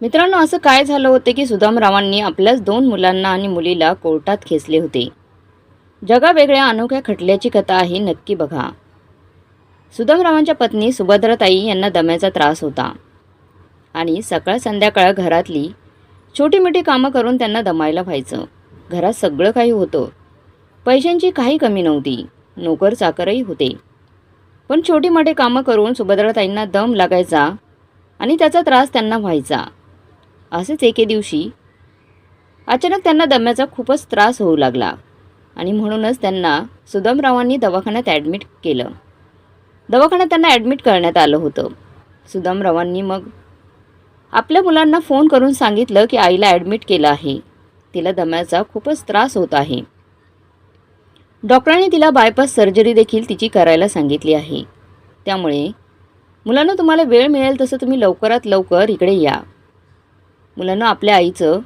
मित्रांनो असं काय झालं होतं की सुदामरावांनी आपल्याच दोन मुलांना आणि मुलीला कोर्टात खेचले होते? जगावेगळ्या अनोख्या खटल्याची कथा आहे नक्की बघा. सुदामरावांच्या पत्नी सुभद्राताई यांना दम्याचा त्रास होता. आणि सकाळ संध्याकाळ घरातली छोटी मोठी कामं करून त्यांना दमायला व्हायचं. घरात सगळं काही होतं. पैशांची काही कमी नव्हती. नोकर चाकरही होते. पण छोटी मोठी कामं करून सुभद्राताईंना दम लागायचा आणि त्याचा त्रास त्यांना व्हायचा. असेच एके दिवशी अचानक त्यांना दम्याचा खूपच त्रास होऊ लागला आणि म्हणूनच त्यांना सुदामरावांनी दवाखान्यात ॲडमिट केलं. दवाखान्यात त्यांना ॲडमिट करण्यात आलं होतं. सुदामरावांनी मग आपल्या मुलांना फोन करून सांगितलं की आईला ॲडमिट केलं आहे. तिला दम्याचा खूपच त्रास होत आहे. डॉक्टरांनी तिला बायपास सर्जरी देखील तिची करायला सांगितली आहे. त्यामुळे मुलांना तुम्हाला वेळ मिळेल तसं तुम्ही लवकरात लवकर इकडे या. मुलांना आपल्या आईचं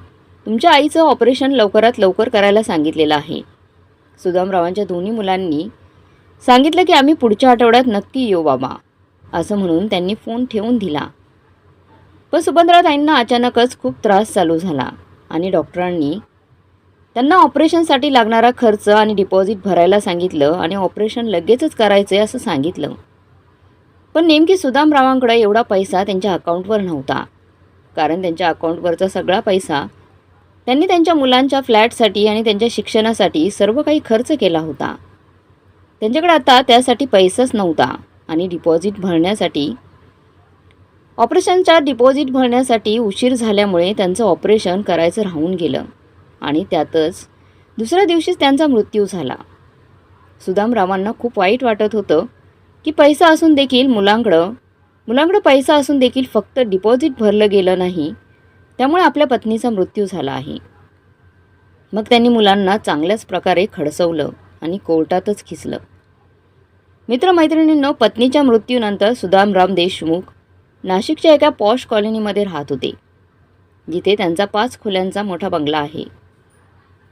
तुमच्या आईचं ऑपरेशन लवकरात लवकर करायला सांगितलेलं आहे. सुदामरावांच्या दोन्ही मुलांनी सांगितलं की आम्ही पुढच्या आठवड्यात नक्की येऊ बाबा असं म्हणून त्यांनी फोन ठेवून दिला. पण सुभद्राताईंना अचानकच खूप त्रास चालू झाला आणि डॉक्टरांनी त्यांना ऑपरेशनसाठी लागणारा खर्च आणि डिपॉझिट भरायला सांगितलं आणि ऑपरेशन लगेचच करायचं आहे असं सांगितलं. पण नेमकी सुदामरावांकडे एवढा पैसा त्यांच्या अकाउंटवर नव्हता. कारण त्यांच्या अकाउंटवरचा सगळा पैसा त्यांनी त्यांच्या मुलांच्या फ्लॅटसाठी आणि त्यांच्या शिक्षणासाठी सर्व काही खर्च केला होता. त्यांच्याकडे आता त्यासाठी पैसाच नव्हता आणि डिपॉझिट भरण्यासाठी ऑपरेशनच्या डिपॉझिट भरण्यासाठी उशीर झाल्यामुळे त्यांचं ऑपरेशन करायचं राहून गेलं आणि त्यातच दुसऱ्या दिवशीच त्यांचा मृत्यू झाला. सुदामरावांना खूप वाईट वाटत होतं की पैसा असून देखील मुलांकडं मुलांकडं पैसा असून देखील फक्त डिपॉझिट भरलं गेलं नाही त्यामुळे आपल्या पत्नीचा मृत्यू झाला आहे. मग त्यांनी मुलांना चांगल्याच प्रकारे खडसवलं आणि कोर्टातच खिचलं मित्रमैत्रिणींनो पत्नीच्या मृत्यूनंतर सुदामराम देशमुख नाशिकच्या एका पॉश कॉलनीमध्ये राहत होते जिथे त्यांचा पाच खोल्यांचा मोठा बंगला आहे.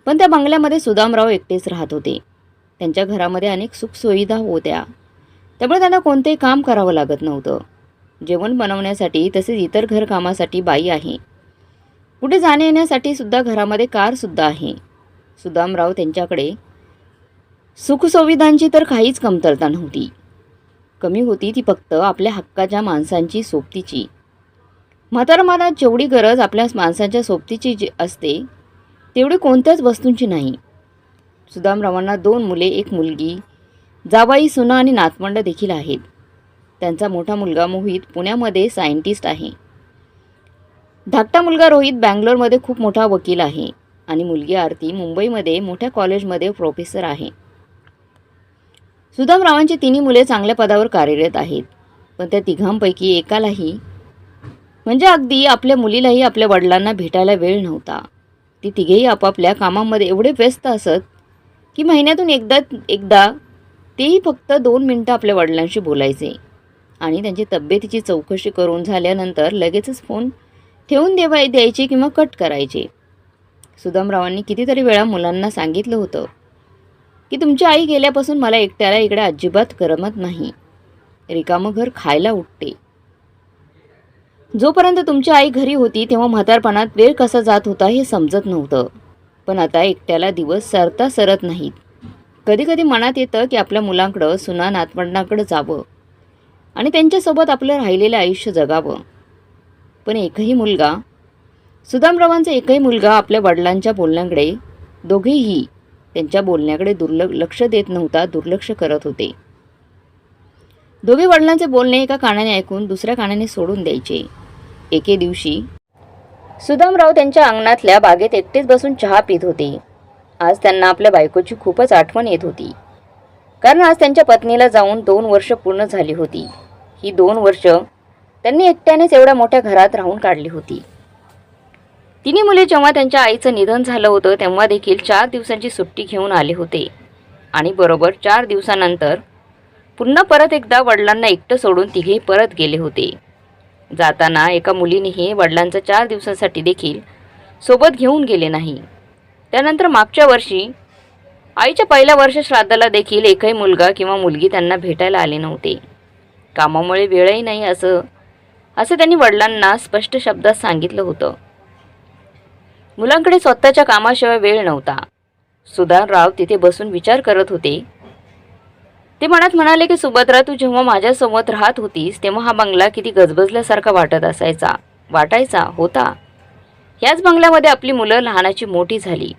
पण त्या बंगल्यामध्ये सुदामराव एकटेच राहत होते. त्यांच्या घरामध्ये अनेक सुखसुविधा होत्या. त्यामुळे त्यांना कोणतेही काम करावं लागत नव्हतं. जेवण बनवण्यासाठी तसेच इतर घरकामासाठी बाई आहे. कुठे जाणे येण्यासाठी सुद्धा घरामध्ये कारसुद्धा आहे. सुदामराव त्यांच्याकडे सुखसुविधांची तर काहीच कमतरता नव्हती. कमी होती ती फक्त आपल्या हक्काच्या माणसांची सोबतीची. म्हातारमाला जेवढी गरज आपल्या माणसांच्या सोबतीची जी असते तेवढी कोणत्याच वस्तूंची नाही. सुदामरावांना दोन मुले एक मुलगी जावाई सुना आणि नातवंड देखील आहेत. त्यांचा मोठा मुलगा मोहित पुण्यामध्ये सायंटिस्ट आहे. धाकटा मुलगा रोहित बँगलोरमध्ये खूप मोठा वकील आहे आणि मुलगी आरती मुंबईमध्ये मोठ्या कॉलेजमध्ये प्रोफेसर आहे. सुदामरावांची तिन्ही मुले चांगल्या पदावर कार्यरत आहेत पण त्या तिघांपैकी एकालाही म्हणजे अगदी आपल्या मुलीलाही आपल्या वडिलांना भेटायला वेळ नव्हता. ती तिघेही आपापल्या कामामध्ये एवढे व्यस्त असत की महिन्यातून एकदा एकदा तेही फक्त दोन मिनटं आपल्या वडिलांशी बोलायचे. आणि त्यांची तब्येतीची चौकशी करून झाल्यानंतर लगेचच फोन ठेवून देवा द्यायचे किंवा कट करायचे. सुदामरावांनी कितीतरी वेळा मुलांना सांगितलं होतं की तुमची आई गेल्यापासून मला एकट्याला इकडे अजिबात करमत नाही. रिकामं घर खायला उठते. जोपर्यंत तुमची आई घरी होती तेव्हा म्हातारपणात वेळ कसा जात होता हे समजत नव्हतं. पण आता एकट्याला दिवस सरता सरत नाहीत. कधीकधी मनात येतं की आपल्या मुलांकडं सुना नातवंडांकडं जावं. आणि त्यांच्यासोबत आपलं राहिलेलं आयुष्य जगावं. पण एकही मुलगा सुदामरावांचा एकही मुलगा आपल्या वडिलांच्या बोलण्याकडे दोघेही त्यांच्या बोलण्याकडे दुर्ल लक्ष देत नव्हता दुर्लक्ष करत होते. दोघे वडिलांचे बोलणे एका कानाने ऐकून दुसऱ्या कानाने सोडून द्यायचे. एके दिवशी सुदामराव त्यांच्या अंगणातल्या बागेत एकटेच बसून चहा पित होते. आज त्यांना आपल्या बायकोची खूपच आठवण येत होती. कारण आज त्यांच्या पत्नीला जाऊन दोन वर्ष पूर्ण झाली होती. ही दोन वर्ष त्यांनी एकट्यानेच एवढ्या मोठ्या घरात राहून काढली होती. तिन्ही मुले जेव्हा त्यांच्या आईचं निधन झालं होतं तेव्हा देखील चार दिवसांची सुट्टी घेऊन आले होते. आणि बरोबर चार दिवसानंतर पुन्हा परत एकदा वडिलांना एकटं सोडून तिघे परत गेले होते. जाताना एका मुलीनेही वडिलांचं चार दिवसांसाठी देखील सोबत घेऊन गेले नाही. त्यानंतर मागच्या वर्षी आईच्या पहिल्या वर्ष श्राद्धाला देखील एकही मुलगा किंवा मुलगी त्यांना भेटायला आले नव्हते. कामामुळे वेळही नाही असं असं त्यांनी वडिलांना स्पष्ट शब्दात सांगितलं होतं. मुलांकडे स्वतःच्या कामाशिवाय वेळ नव्हता. सुधारराव तिथे बसून विचार करत होते. ते मनात म्हणाले की सुभद्रा तू जेव्हा माझ्यासोबत राहत होतीस तेव्हा हा बंगला किती गजबजल्यासारखा वाटत असायचा वाटायचा होता. याच बंगल्यामध्ये आपली मुलं लहानाची मोठी झाली.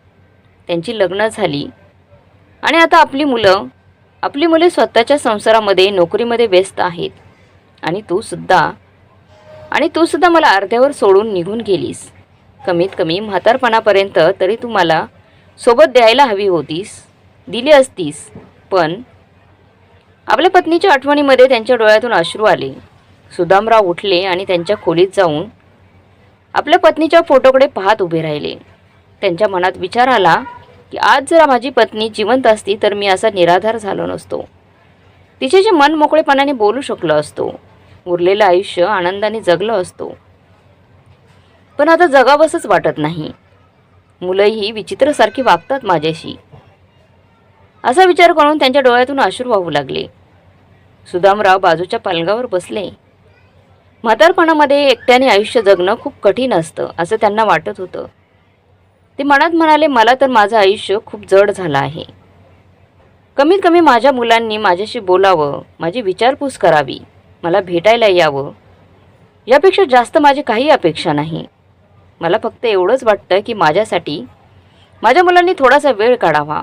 त्यांची लग्न झाली. आणि आता आपली मुलं आपली मुले स्वतःच्या संसारामध्ये नोकरीमध्ये व्यस्त आहेत. आणि तू सुद्धा आणि तू सुद्धा मला अर्ध्यावर सोडून निघून गेलीस. कमीत कमी म्हातारपणापर्यंत तरी तू मला सोबत द्यायला हवी होतीस दिली असतीस. पण आपल्या पत्नीच्या आठवणीमध्ये त्यांच्या डोळ्यातून अश्रू आले. सुदामराव उठले आणि त्यांच्या खोलीत जाऊन आपल्या पत्नीच्या फोटोकडे पाहत उभे राहिले. त्यांच्या मनात विचार आला की आज जरा माझी पत्नी जिवंत असती तर मी असा निराधार झालो नसतो. तिच्याशी मन मोकळेपणाने बोलू शकलो असतो. उरलेलं आयुष्य आनंदाने जगलो असतो. पण आता जगावंसंच वाटत नाही. मुलंही विचित्रसारखी वागतात माझ्याशी. असा विचार करून त्यांच्या डोळ्यातून अश्रू वाहू लागले. सुदामराव बाजूच्या पलंगावर बसले. म्हातारपणामध्ये एकट्याने आयुष्य जगणं खूप कठीण असतं असं त्यांना वाटत होतं. ते मनात म्हणाले मला तर माझं आयुष्य खूप जड झालं आहे. कमीत कमी माझ्या मुलांनी माझ्याशी बोलावं माझी विचारपूस करावी मला भेटायला यावं. यापेक्षा जास्त माझी काही अपेक्षा नाही. मला फक्त एवढंच वाटतं की माझ्यासाठी माझ्या मुलांनी थोडासा वेळ काढावा.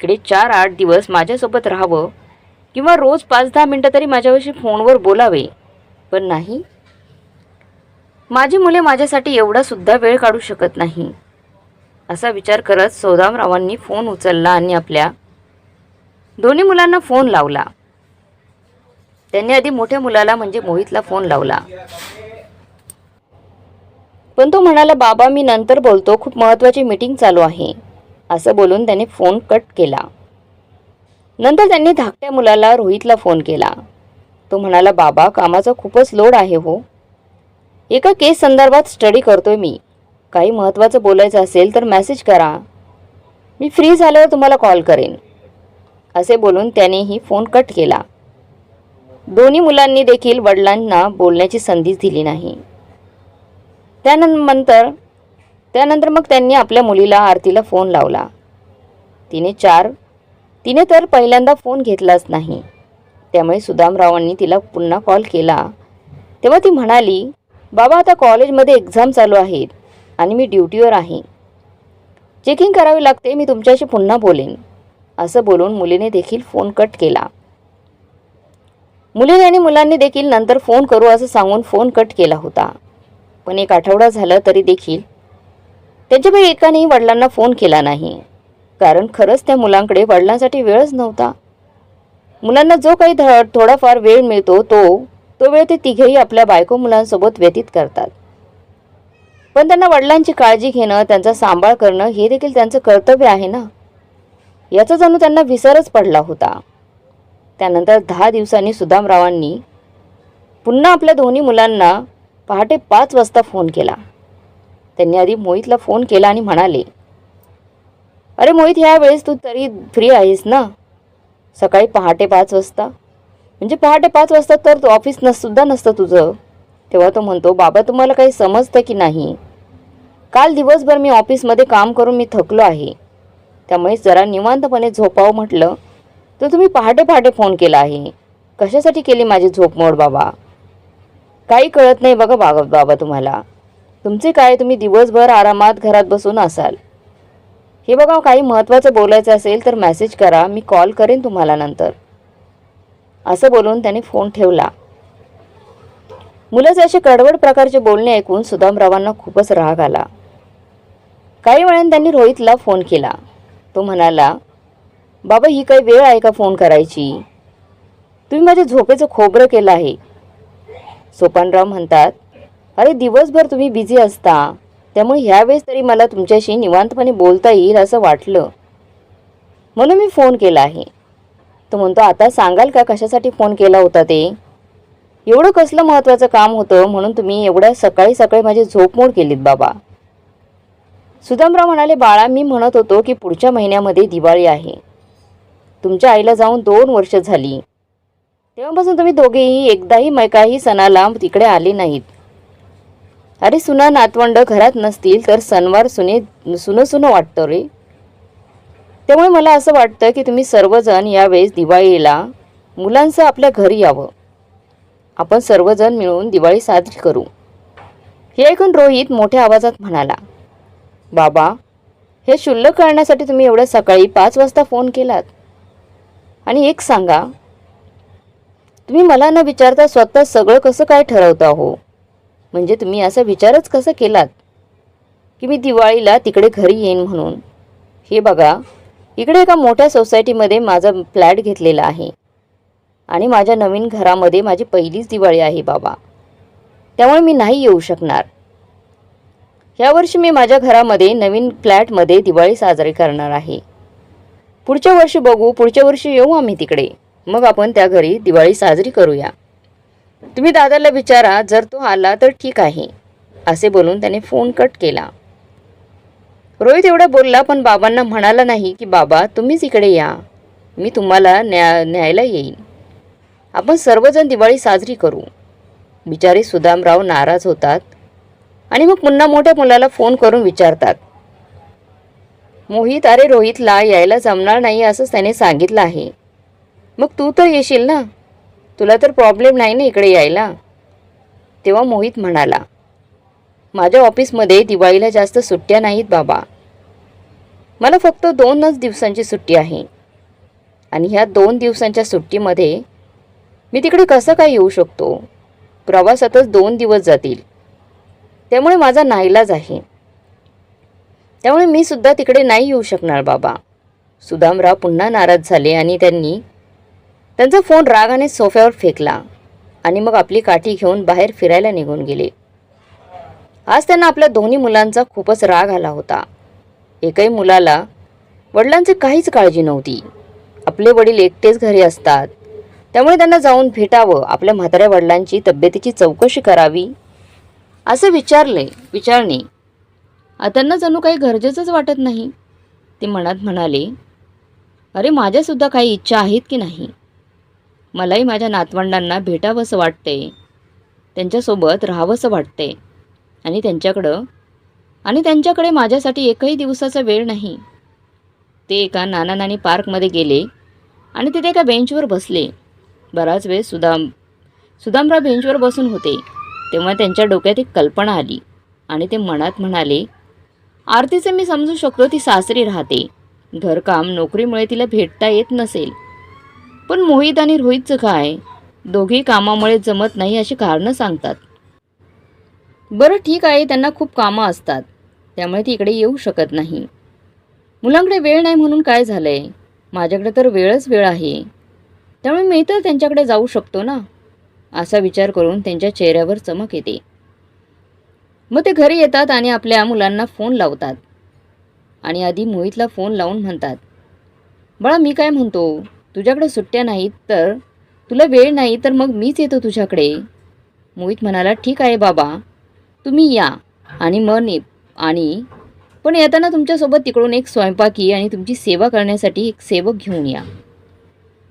इकडे चार आठ दिवस माझ्यासोबत राहावं किंवा रोज पाच दहा मिनटं तरी माझ्याविषयी फोनवर बोलावे. पण नाही. माझी मुले माझ्यासाठी एवढासुद्धा वेळ काढू शकत नाही. असा विचार करत सौदामरावांनी फोन उचलला आणि आपल्या दोन्ही मुलांना फोन लावला. त्यांनी आधी मोठ्या मुलाला म्हणजे मोहितला फोन लावला. पण तो म्हणाला बाबा मी नंतर बोलतो. खूप महत्त्वाची मीटिंग चालू आहे. असं बोलून त्याने फोन कट केला. नंतर त्यांनी धाकट्या मुलाला रोहितला फोन केला. तो म्हणाला बाबा कामाचा खूपच लोड आहे हो. एका केस संदर्भात स्टडी करतोय मी. काही महत्त्वाचं बोलायचं असेल तर मेसेज करा. मी फ्री झाल्यावर तुम्हाला कॉल करेन. असे बोलून त्यानेही फोन कट केला. दोन्ही मुलांनी देखील वडिलांना बोलण्याची संधीच दिली नाही. त्यानंतर त्यानंतर मग त्यांनी आपल्या मुलीला आरतीला फोन लावला. तिने चार तिने तर पहिल्यांदा फोन घेतलाच नाही. त्यामुळे सुदामरावांनी तिला पुन्हा कॉल केला. तेव्हा ती म्हणाली बाबा आता कॉलेजमध्ये एक्झाम चालू आहेत. आणि मी ड्युटीवर आहे. चेकिंग करावी लागते मी तुमच्याशी पुन्हा बोलेन. असं बोलून मुलीने देखील फोन कट केला. मुलीने आणि मुलांनी देखील नंतर फोन करू असं सांगून फोन कट केला होता. पण एक आठवडा झाला तरी देखील त्यांच्यापैकी एकानेही वडिलांना फोन केला नाही. कारण खरंच त्या मुलांकडे वडिलांसाठी वेळच नव्हता. मुलांना जो काही ध थोडाफार वेळ मिळतो तो तो वेळ ते तिघेही आपल्या बायको मुलांसोबत व्यतीत करतात. पण त्यांना वडिलांची काळजी घेणं त्यांचा सांभाळ करणं हे देखील त्यांचं कर्तव्य आहे ना? याचा जणू त्यांना विसरच पडला होता. त्यानंतर दहा दिवसांनी सुदामरावांनी पुन्हा आपल्या दोन्ही मुलांना पहाटे पाच वाजता फोन केला. त्यांनी आधी मोहितला फोन केला आणि म्हणाले अरे मोहित ह्या वेळेस तू तरी फ्री आहेस ना? सकाळी पहाटे पाच वाजता. म्हणजे पहाटे पाच वाजता तर तू ऑफिस नस सुद्धा नसतं तुझं. तेव्हा तो म्हणतो बाबा तुम्हाला काही समजतं की नाही? काल दिवसभर मी ऑफिसमध्ये काम करून मी थकलो आहे. त्यामुळे जरा निवांतपणे झोपावं म्हटलं तर तुम्ही पहाटे पहाटे फोन केला आहे. कशासाठी केली माझी झोपमोड बाबा? काही कळत नाही बघा बाबा बाबा तुम्हाला. तुमचे काय? तुम्ही दिवसभर आरामात घरात बसून असाल. हे बघा काही महत्त्वाचं बोलायचं असेल तर मेसेज करा. मी कॉल करेन तुम्हाला नंतर. असं बोलून त्याने फोन ठेवला. मुलाचे असे कडवड प्रकारचे बोलणे ऐकून सुदामरावांना खूपच राग आला. काही वेळाने त्यांनी रोहितला फोन केला. तो म्हणाला बाबा ही काही वेळ आहे का फोन करायची? तुम्ही माझ्या झोपेचं खोबरं केलं आहे. सोपानराव म्हणतात अरे दिवसभर तुम्ही बिझी असता. त्यामुळे ह्यावेळेस तरी मला तुमच्याशी निवांतपणे बोलता येईल असं वाटलं. म्हणून मी फोन केला आहे. तो म्हणतो आता सांगाल का कशासाठी फोन केला होता ते? एवढं कसलं महत्त्वाचं काम होतं म्हणून तुम्ही एवढ्या सकाळी सकाळी माझी झोपमोड केलीत बाबा. सुदामराव म्हणाले बाळा मी म्हणत होतो की पुढच्या महिन्यामध्ये दिवाळी आहे. तुमच्या आईला जाऊन दोन वर्ष झाली. तेव्हापासून तुम्ही दोघेही एकदाही मैकाही सणाला तिकडे आले नाहीत. अरे सुना नातवंड घरात नसतील तर सणवार सुने सुनं सुनं वाटतं रे. त्यामुळे मला असं वाटतं की तुम्ही सर्वजण यावेळेस दिवाळीला मुलांचं आपल्या घरी यावं. आपण सर्वजण मिळून दिवाळी साजरी करू. हे ऐकून रोहित मोठ्या आवाजात म्हणाला बाबा हे शुल्लक करण्यासाठी तुम्ही एवढ्या सकाळी पाच वाजता फोन केलात. आणि एक सांगा तुम्ही मला न विचारता स्वतः सगळं कसं काय ठरवता हो? म्हणजे तुम्ही असा विचारच कसं केलात? की मी दिवाळीला तिकडे घरी येईन म्हणून. हे बघा इकडे एका मोठ्या सोसायटीमध्ये माझा फ्लॅट घेतलेला आहे. आणि माझ्या नवीन घरामध्ये माझी पहिलीच दिवाळी आहे बाबा. त्यामुळे मी नाही येऊ शकणार. यावर्षी मी माझ्या घरामध्ये नवीन फ्लॅटमध्ये दिवाळी साजरी करणार आहे. पुढच्या वर्षी बघू पुढच्या वर्षी येऊ आम्ही तिकडे. मग आपण त्या घरी दिवाळी साजरी करूया. तुम्ही दादाला विचारा जर तो आला तर ठीक आहे असे बोलून त्याने फोन कट केला. रोहित एवढा बोलला पण बाबांना म्हणाला नाही की बाबा तुम्हीच इकडे या. मी तुम्हाला न्या न्यायला येईन. आपण सर्वजण दिवाळी साजरी करू. बिचारे सुदामराव नाराज होतात. आणि मग पुन्हा मोठ्या मुलाला फोन करून विचारतात. मोहित अरे रोहितला यायला जमणार नाही असंच त्याने सांगितलं आहे. मग तू तर येशील ना? तुला तर प्रॉब्लेम नाही ना इकडे यायला? तेव्हा मोहित म्हणाला माझ्या ऑफिसमध्ये दिवाळीला जास्त सुट्ट्या नाहीत बाबा. मला फक्त दोनच दिवसांची सुट्टी आहे. आणि ह्या दोन दिवसांच्या सुट्टीमध्ये मी तिकडे कसं काय येऊ शकतो? प्रवासातच दोन दिवस जातील. त्यामुळे माझा नाईलाज आहे. त्यामुळे मी सुद्धा तिकडे नाही येऊ शकणार बाबा. सुदामराव पुन्हा नाराज झाले आणि त्यांनी त्यांचा फोन रागाने सोफ्यावर फेकला आणि मग आपली काठी घेऊन बाहेर फिरायला निघून गेले. आज त्यांना आपल्या दोन्ही मुलांचा खूपच राग आला होता. एकही मुलाला वडिलांची काहीच काळजी नव्हती. आपले वडील एकटेच घरी असतात. त्यामुळे त्यांना जाऊन भेटावं आपल्या म्हाताऱ्या वडिलांची तब्येतीची चौकशी करावी असे विचारले विचारणे. त्यांना जणू काही गरजेचंच वाटत नाही. ते मनात म्हणाले अरे माझ्यासुद्धा काही इच्छा आहेत की नाही? मलाही माझ्या नातवंडांना भेटावंसं वाटते त्यांच्यासोबत राहावंसं वाटते. आणि त्यांच्याकडं आणि त्यांच्याकडे माझ्यासाठी एकही दिवसाचा वेळ नाही. ते एका नाना नानी पार्कमध्ये गेले आणि तिथे एका बेंचवर बसले. बराच वेळ सुदाम सुदामराव बेंचवर बसून होते. तेव्हा त्यांच्या डोक्यात एक कल्पना आली आणि ते मनात म्हणाले आरतीचे मी समजू शकतो ती सासरी राहते. घरकाम नोकरीमुळे तिला भेटता येत नसेल. पण मोहित आणि रोहितचं काय? दोघे कामामुळे जमत नाही अशी कारणं सांगतात. बरं ठीक आहे त्यांना खूप कामं असतात. त्यामुळे ती इकडे येऊ शकत नाही. मुलांकडे वेळ नाही म्हणून काय झालं आहे माझ्याकडे तर वेळच वेळ आहे. त्यामुळे मी तर त्यांच्याकडे जाऊ शकतो ना? असा विचार करून त्यांच्या चेहऱ्यावर चमक येते. मग ते घरी येतात आणि आपल्या मुलांना फोन लावतात. आणि आधी मोहितला फोन लावून म्हणतात बाळा मी काय म्हणतो? तुझ्याकडे सुट्ट्या नाहीत तर? तुला वेळ नाही तर मग मीच येतो तुझ्याकडे. मोहित म्हणाला ठीक आहे बाबा तुम्ही या आणि मन आणि पण येताना तुमच्यासोबत तिकडून एक स्वयंपाकी आणि तुमची सेवा करण्यासाठी एक सेवक घेऊन या.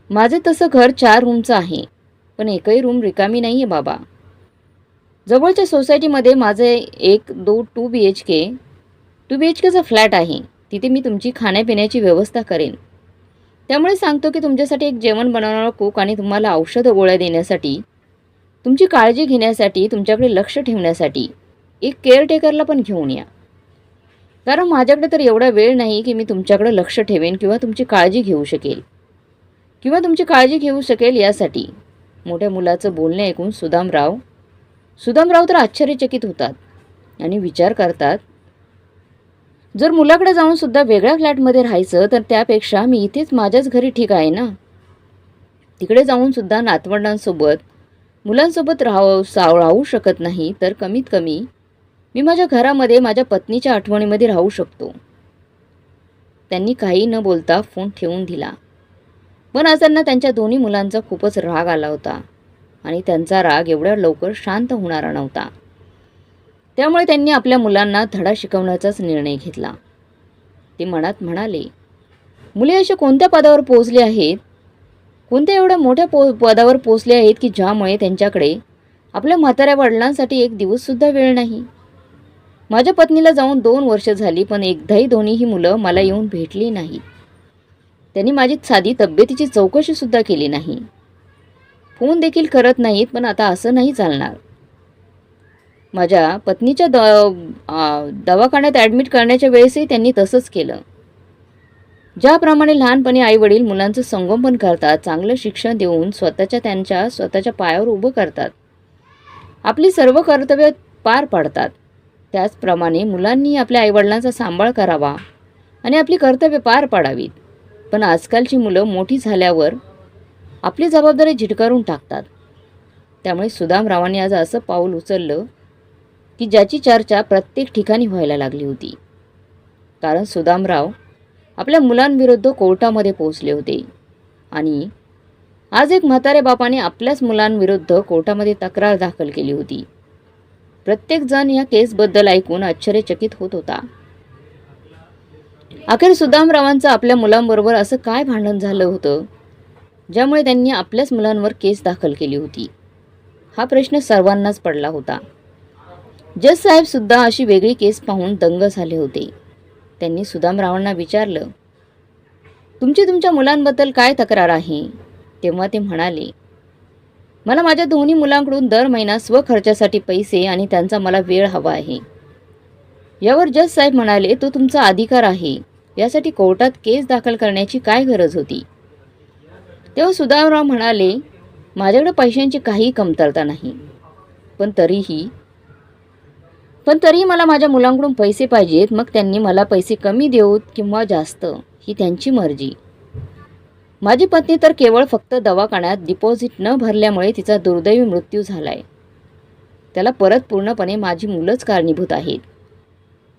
माझं तसं घर चार रूमचं आहे. पण एकही रूम रिकामी नाही आहे बाबा. जवळच्या सोसायटीमध्ये माझं एक दो two B H K two B H केचा flat आहे. तिथे मी तुमची खाण्यापिण्याची व्यवस्था करेन. त्यामुळे सांगतो की तुमच्यासाठी एक जेवण बनवणारा कोक आणि तुम्हाला औषधं गोळ्या देण्यासाठी तुमची काळजी घेण्यासाठी तुमच्याकडे लक्ष ठेवण्यासाठी एक केअरटेकरला पण घेऊन या. कारण माझ्याकडे तर एवढा वेळ नाही की मी तुमच्याकडे लक्ष ठेवेन किंवा तुमची काळजी घेऊ शकेल. किंवा तुमची काळजी घेऊ शकेल यासाठी. मोठ्या मुलाचं बोलणे ऐकून सुदामराव सुदामराव तर आश्चर्यचकित होतात आणि विचार करतात जर मुलाकडे जाऊन सुद्धा वेगळ्या फ्लॅटमध्ये राहायचं तर त्यापेक्षा मी इथेच माझ्याच घरी ठीक आहे ना? तिकडे जाऊन सुद्धा नातवंडांसोबत मुलांसोबत राहाव सा राहू शकत नाही तर कमीत कमी मी माझ्या घरामध्ये माझ्या पत्नीच्या आठवणीमध्ये राहू शकतो. त्यांनी काही न बोलता फोन ठेवून दिला. पण आज त्यांच्या दोन्ही मुलांचा खूपच राग आला होता. आणि त्यांचा राग एवढ्या लवकर शांत होणारा नव्हता. त्यामुळे त्यांनी आपल्या मुलांना धडा शिकवण्याचाच निर्णय घेतला. ते मनात म्हणाले मुले अशा कोणत्या पदावर पोहोचली आहेत? कोणत्या एवढ्या मोठ्या पो पदावर पोचले आहेत की ज्यामुळे त्यांच्याकडे आपल्या म्हाताऱ्या वडिलांसाठी एक दिवससुद्धा वेळ नाही? माझ्या पत्नीला जाऊन दोन वर्ष झाली पण एकदाही दोन्हीही मुलं मला येऊन भेटली नाहीत. त्यांनी माझी साधी तब्येतीची चौकशीसुद्धा केली नाही. फोन देखील करत नाहीत पण आता असं नाही चालणार. माझ्या पत्नीच्या द दवाखान्यात ॲडमिट करण्याच्या वेळेसही त्यांनी तसंच केलं. ज्याप्रमाणे लहानपणी आईवडील मुलांचं संगोपन करतात चांगलं शिक्षण देऊन स्वतःच्या त्यांच्या स्वतःच्या पायावर उभं करतात. आपली सर्व कर्तव्य पार पाडतात. त्याचप्रमाणे मुलांनी आपल्या आईवडिलांचा सांभाळ करावा आणि आपली कर्तव्य पार पाडावीत. पण आजकालची मुलं मोठी झाल्यावर आपली जबाबदारी झिटकारून टाकतात. त्यामुळे सुदामरावांनी आज असं पाऊल उचललं की ज्याची चर्चा प्रत्येक ठिकाणी व्हायला लागली होती. कारण सुदामराव आपल्या मुलांविरुद्ध कोर्टामध्ये पोहोचले होते आणि आज एक म्हातारे बापाने आपल्याच मुलांविरुद्ध कोर्टामध्ये तक्रार दाखल केली होती. प्रत्येकजण या केसबद्दल ऐकून आश्चर्यचकित होत होता. अखेर सुदामरावांचं आपल्या मुलांबरोबर असं काय भांडण झालं होतं? ज्यामुळे त्यांनी आपल्याच मुलांवर केस दाखल केली होती. हा प्रश्न सर्वांनाच पडला होता. जज साहेबसुद्धा अशी वेगळी केस पाहून दंग झाले होते. त्यांनी सुदामरावांना विचारलं तुमची तुमच्या मुलांबद्दल काय तक्रार आहे? तेव्हा ते म्हणाले मला माझ्या दोन्ही मुलांकडून दर महिना स्वखर्चासाठी पैसे आणि त्यांचा मला वेळ हवा आहे. यावर जज साहेब म्हणाले तो तुमचा अधिकार आहे. यासाठी कोर्टात केस दाखल करण्याची काय गरज होती? तेव्हा सुदामराव म्हणाले माझ्याकडे पैशांची काही कमतरता नाही. पण तरीही पण तरीही मला माझ्या मुलांकडून पैसे पाहिजेत. मग त्यांनी मला पैसे कमी देऊत किंवा जास्त ही त्यांची मर्जी. माझी पत्नी तर केवळ फक्त दवाखान्यात डिपॉझिट न भरल्यामुळे तिचा दुर्दैवी मृत्यू झालाय. त्याला परत पूर्णपणे माझी मुलंच कारणीभूत आहेत.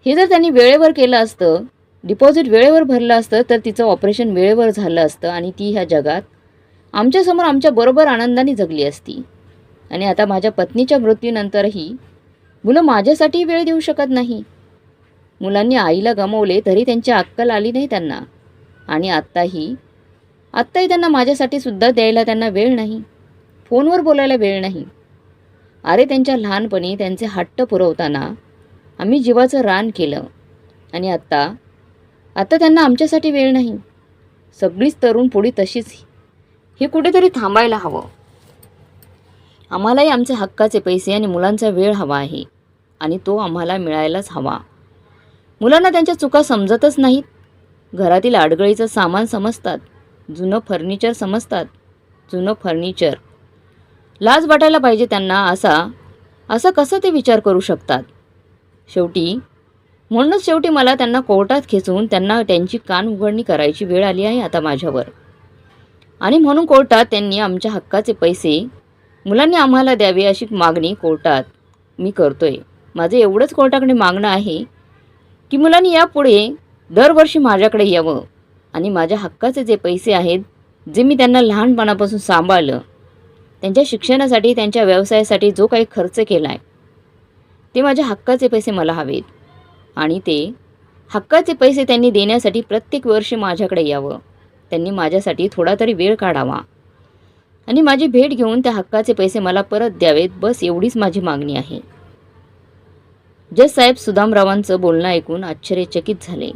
हे जर त्यांनी वेळेवर केलं असतं डिपॉझिट वेळेवर भरलं असतं तर तिचं ऑपरेशन वेळेवर झालं असतं आणि ती ह्या जगात आमच्यासमोर आमच्या बरोबर आनंदाने जगली असती. आणि आता माझ्या पत्नीच्या मृत्यूनंतरही मुलं माझ्यासाठी वेळ देऊ शकत नाही. मुलांनी आईला गमावले तरी त्यांची अक्कल आली नाही त्यांना. आणि आत्ताही आत्ताही त्यांना माझ्यासाठी सुद्धा द्यायला त्यांना वेळ नाही. फोनवर बोलायला वेळ नाही. अरे त्यांच्या लहानपणी त्यांचे हट्ट पुरवताना आम्ही जीवाचं रान केलं. आणि आत्ता आता त्यांना आमच्यासाठी वेळ नाही. सगळीच तरुण पुढी तशीच हे कुठेतरी थांबायला हवं. आम्हालाही आमचे हक्काचे पैसे आणि मुलांचा वेळ हवा आहे आणि तो आम्हाला मिळायलाच हवा. मुलांना त्यांच्या चुका समजतच नाहीत. घरातील अडगळीचं सामान समजतात. जुनं फर्निचर समजतात. जुनं फर्निचर. लाज वाटायला पाहिजे त्यांना असा असं कसं ते विचार करू शकतात? शेवटी म्हणूनच शेवटी मला त्यांना कोर्टात खेचून त्यांना त्यांची कान उघडणी करायची वेळ आली आहे आता माझ्यावर. आणि म्हणून कोर्टात त्यांनी आमच्या हक्काचे पैसे मुलांनी आम्हाला द्यावे अशी मागणी कोर्टात मी करतोय. माझं एवढंच कोर्टाकडे मागणं आहे की मुलांनी यापुढे दरवर्षी माझ्याकडे यावं आणि माझ्या हक्काचे जे पैसे आहेत जे मी त्यांना लहानपणापासून सांभाळलं त्यांच्या शिक्षणासाठी त्यांच्या व्यवसायासाठी जो काही खर्च केला आहे ते माझ्या हक्काचे पैसे मला हवेत. आणि ते हक्काचे पैसे त्यांनी देण्यासाठी प्रत्येक वर्षी माझ्याकडे यावं. त्यांनी माझ्यासाठी थोडा तरी वेळ काढावा. आणि माझी भेट घेऊन त्या हक्काचे पैसे मला परत द्यावेत बस एवढीच माझी मागणी आहे. जज साहेब सुदामरावांचं बोलणं ऐकून आश्चर्यचकित झाले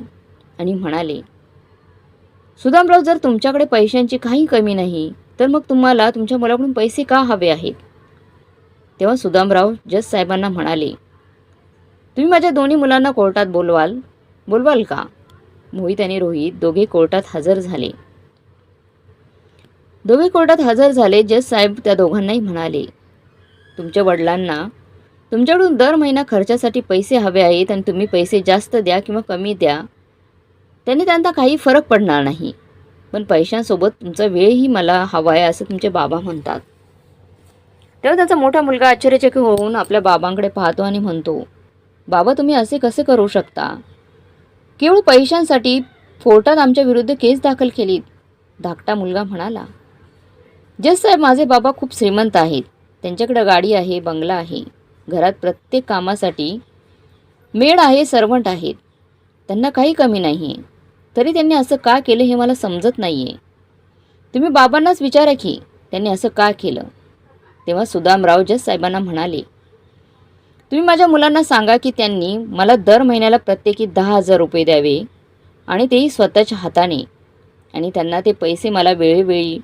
आणि म्हणाले सुदामराव जर तुमच्याकडे पैशांची काही कमी नाही तर मग तुम्हाला तुमच्या मुलाकडून पैसे का हवे आहेत? तेव्हा सुदामराव जज साहेबांना म्हणाले तुम्ही माझ्या दोन्ही मुलांना कोर्टात बोलवाल? बोलवाल का? मोहित आणि रोहित दोघे कोर्टात हजर झाले. दोघे कोर्टात हजर झाले जज साहेब त्या दोघांनाही म्हणाले तुमच्या वडिलांना तुमच्याकडून दर महिना खर्चासाठी पैसे हवे आहेत आणि तुम्ही पैसे जास्त द्या किंवा कमी द्या. त्यांनी त्यांना काही फरक पडणार नाही. पण पैशांसोबत तुमचा वेळही मला हवा आहे असं तुमचे बाबा म्हणतात. तेव्हा त्याचा मोठा मुलगा आश्चर्यचकित होऊन आपल्या बाबांकडे पाहतो आणि म्हणतो बाबा तुम्ही असे कसे करू शकता? केवळ पैशांसाठी फोर्टात आमच्या विरुद्ध केस दाखल केलीत धाकटा मुलगा म्हणाला. जस साहेब माझे बाबा खूप श्रीमंत आहेत. त्यांच्याकडे गाडी आहे बंगला आहे. घरात प्रत्येक कामासाठी मेड आहे सर्वंट आहेत. त्यांना काही कमी नाही तरी त्यांनी असं का केलं हे मला समजत नाही आहे तुम्ही बाबांनाच विचारा की त्यांनी असं का केलं? तेव्हा सुदामराव जस साहेबांना म्हणाले तुम्ही माझ्या मुलांना सांगा की त्यांनी मला दर महिन्याला प्रत्येकी दहा हजार रुपये द्यावे आणि तेही स्वतःच्या हाताने. आणि त्यांना ते पैसे मला वेळोवेळी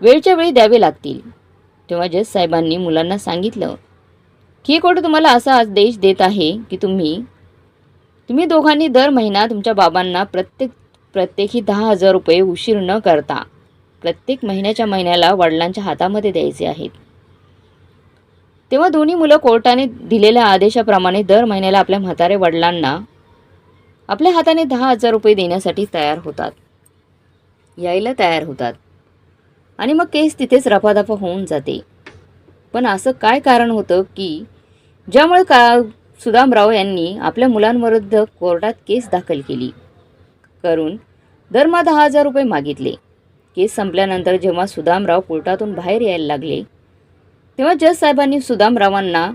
वेळच्या वेळी द्यावे लागतील. तेव्हा जज साहेबांनी मुलांना सांगितलं की कोर्ट तुम्हाला असा आदेश देत आहे की तुम्ही तुम्ही दोघांनी दर महिना तुमच्या बाबांना प्रत्येक प्रत्येकी दहा हजार रुपये उशीर न करता प्रत्येक महिन्याच्या महिन्याला वडिलांच्या हातामध्ये द्यायचे आहेत. तेव्हा दोन्ही मुलं कोर्टाने दिलेल्या आदेशाप्रमाणे दर महिन्याला आपल्या म्हातारे वडिलांना आपल्या हाताने दहा हजार रुपये देण्यासाठी तयार होतात. यायला तयार होतात. आणि मग केस तिथेच रफादफा होऊन जाते. पण असं काय कारण होतं की ज्यामुळे का सुदामराव यांनी आपल्या मुलांविरुद्ध कोर्टात केस दाखल केली. करून दरमहा दहा हजार रुपये मागितले. केस संपल्यानंतर जेव्हा सुदामराव कोर्टातून बाहेर यायला लागले तेव्हा जज साहेबांनी सुदामरावांना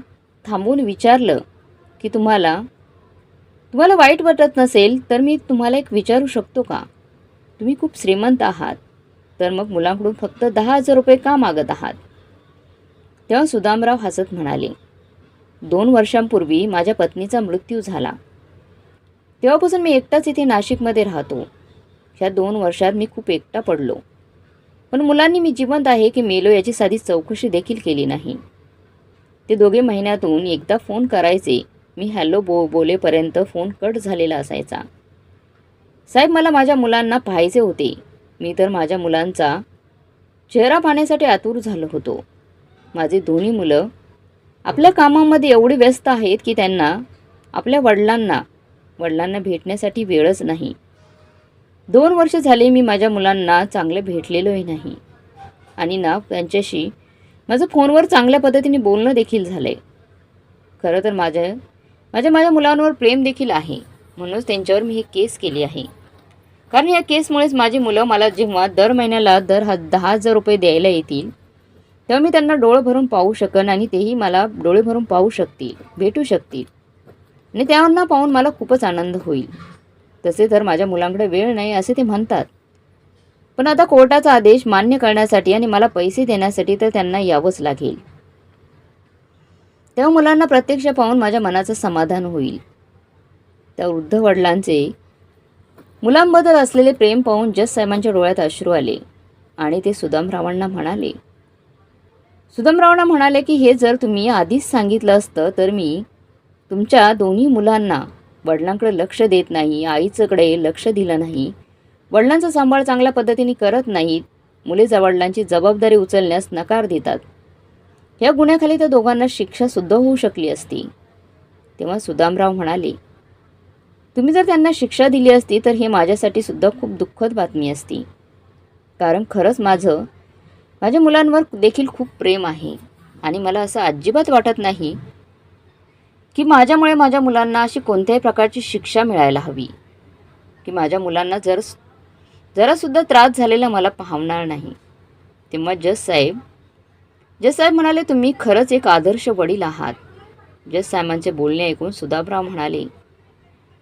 थांबून विचारलं की तुम्हाला तुम्हाला वाईट वाटत नसेल तर मी तुम्हाला एक विचारू शकतो का? तुम्ही खूप श्रीमंत आहात तर मग मुलांकडून फक्त दहा हजार रुपये का मागत आहात? तेव्हा सुदामराव हसत म्हणाले दोन वर्षांपूर्वी माझ्या पत्नीचा मृत्यू झाला. तेव्हापासून मी एकटाच इथे नाशिकमध्ये राहतो. ह्या दोन वर्षात मी खूप एकटा पडलो. पण मुलांनी मी जिवंत आहे की मेलो याची साधी चौकशी देखील केली नाही. ते दोघे महिन्यातून एकदा फोन करायचे. मी हॅलो बो बोलेपर्यंत फोन कट झालेला असायचा. साहेब मला माझ्या मुलांना पाहायचे होते. मी तर माझ्या मुलांचा चेहरा पाहण्यासाठी आतुर झालो होतो. माझे दोन्ही मुलं आपल्या कामामध्ये एवढी व्यस्त आहेत की त्यांना आपल्या वडिलांना वडिलांना भेटण्यासाठी वेळच नाही. दोन वर्ष झाले मी माझ्या मुलांना चांगले भेटलेलोही नाही. आणि ना त्यांच्याशी माझं फोनवर चांगल्या पद्धतीने बोलणं देखील झालं आहे खरं तर माझ्या माझ्या माझ्या मुलांवर प्रेम देखील आहे. म्हणूनच त्यांच्यावर मी ही केस केली आहे. कारण या केसमुळेच माझी मुलं मला जेव्हा दर महिन्याला दर हा दहा हजार रुपये द्यायला येतील तेव्हा मी त्यांना डोळं भरून पाहू शकन आणि तेही मला डोळे भरून पाहू शकतील भेटू शकतील. आणि त्यांना पाहून मला खूपच आनंद होईल. तसे तर माझ्या मुलांकडे वेळ नाही असे ते म्हणतात. पण आता कोर्टाचा आदेश मान्य करण्यासाठी आणि मला पैसे देण्यासाठी तर त्यांना यावंच लागेल. तेव्हा मुलांना प्रत्यक्ष पाहून माझ्या मनाचं समाधान होईल. त्या वृद्ध वडिलांचे मुलांबद्दल असलेले प्रेम पाहून जज साहेबांच्या डोळ्यात अश्रू आले आणि ते सुदामरावांना म्हणाले सुदामरावांना म्हणाले की हे जर तुम्ही आधीच सांगितलं असतं तर मी तुमच्या दोन्ही मुलांना वडिलांकडे लक्ष देत नाही आईचंकडे लक्ष दिलं नाही. वडिलांचा सांभाळ चांगल्या पद्धतीने करत नाहीत. मुले वडिलांची जबाबदारी उचलण्यास नकार देतात. ह्या गुन्ह्याखाली त्या दोघांना शिक्षासुद्धा होऊ शकली असती. तेव्हा सुदामराव म्हणाले तुम्ही जर त्यांना शिक्षा दिली असती तर हे माझ्यासाठी सुद्धा खूप दुःखद बातमी असती. कारण खरंच माझं माझ्या मुलांवर देखील खूप प्रेम आहे आणि मला असं अजिबात वाटत नाही की माझ्यामुळे माझ्या मुलांना अशी कोणत्याही प्रकारची शिक्षा मिळायला हवी. की माझ्या मुलांना जर जरासुद्धा त्रास झालेला मला पाहणार नाही. तेव्हा जस साहेब जस साहेब म्हणाले तुम्ही खरंच एक आदर्श वडील आहात. जस साहेबांचे बोलणे ऐकून सुधाबराव म्हणाले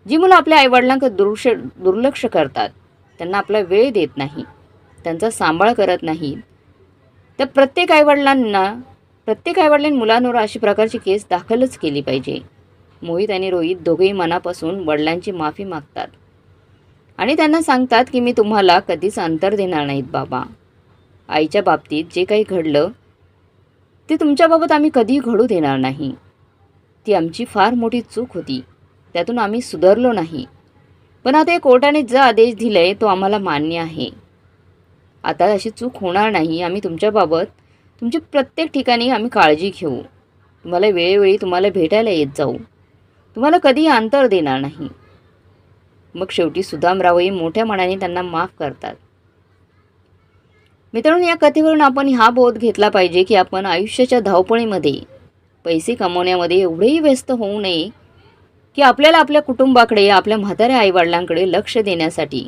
जी मुलं आपल्या आईवडिलांकडे दुर्लक्ष दुर्लक्ष करतात त्यांना आपला वेळ देत नाही त्यांचा सांभाळ करत नाही तर प्रत्येक आईवडिलांना प्रत्येक आईवडिलांनी मुलांवर अशी प्रकारची केस दाखलच केली पाहिजे. मोहित आणि रोहित दोघेही मनापासून वडिलांची माफी मागतात. आणि त्यांना सांगतात की मी तुम्हाला कधीच अंतर देणार नाहीत बाबा. आईच्या बाबतीत जे काही घडलं ते तुमच्याबाबत आम्ही कधी घडू देणार नाही. ती आमची फार मोठी चूक होती. त्यातून आम्ही सुधारलो नाही. पण आता कोर्टाने जो आदेश दिला आहे तो आम्हाला मान्य आहे. आता अशी चूक होणार नाही. आम्ही तुमच्याबाबत तुमची प्रत्येक ठिकाणी आम्ही काळजी घेऊ. तुम्हाला वेळोवेळी तुम्हाला भेटायला येत जाऊ. तुम्हाला कधीही अंतर देणार नाही. मग शेवटी सुदामरावही मोठ्या मनाने त्यांना माफ करतात. मित्रांनो या कथेवरून आपण हा बोध घेतला पाहिजे की आपण आयुष्याच्या धावपळीमध्ये पैसे कमवण्यामध्ये एवढेही व्यस्त होऊ नये की आपल्याला आपल्या कुटुंबाकडे आपल्या म्हाताऱ्या आईवडिलांकडे लक्ष देण्यासाठी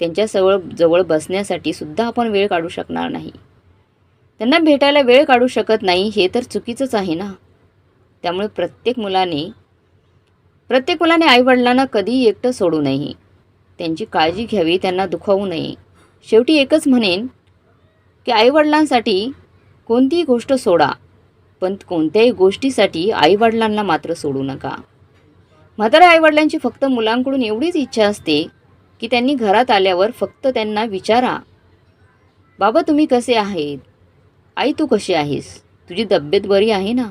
त्यांच्याजवळ जवळ बसण्यासाठी सुद्धा आपण वेळ काढू शकणार नाही. त्यांना भेटायला वेळ काढू शकत नाही हे तर चुकीचंच आहे ना? त्यामुळे प्रत्येक मुलाने प्रत्येक मुलाने आईवडिलांना कधीही एकटं सोडू नये. त्यांची काळजी घ्यावी त्यांना दुखावू नये. शेवटी एकच म्हणेन की आईवडिलांसाठी कोणतीही गोष्ट सोडा पण कोणत्याही गोष्टीसाठी आईवडिलांना मात्र सोडू नका. म्हाताऱ्या आईवडिलांची फक्त मुलांकडून एवढीच इच्छा असते की त्यांनी घरात आल्यावर फक्त त्यांना विचारा बाबा तुम्ही कसे आहेत? आई तू कशी आहेस? तुझी तब्येत बरी आहे ना?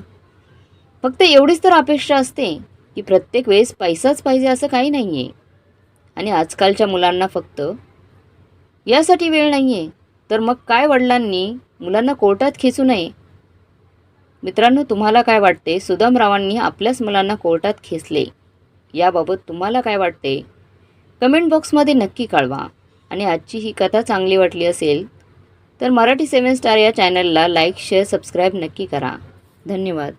फक्त एवढीच तर अपेक्षा असते की प्रत्येक वेळेस पैसाच पाहिजे असं काही नाही आहे आणि आजकालच्या मुलांना फक्त यासाठी वेळ नाही आहे तर मग काय वडिलांनी मुलांना कोर्टात खेचू नये? मित्रांनो तुम्हाला काय वाटते? सुदामरावांनी आपल्याच मुलांना कोर्टात खेचले. याबाबत तुम्हाला काय वाटते? कमेंट बॉक्समध्ये नक्की कळवा. आणि आजची ही कथा चांगली वाटली असेल तर मराठी सेवन स्टार या चॅनलला लाईक शेअर सबस्क्राईब नक्की करा. धन्यवाद.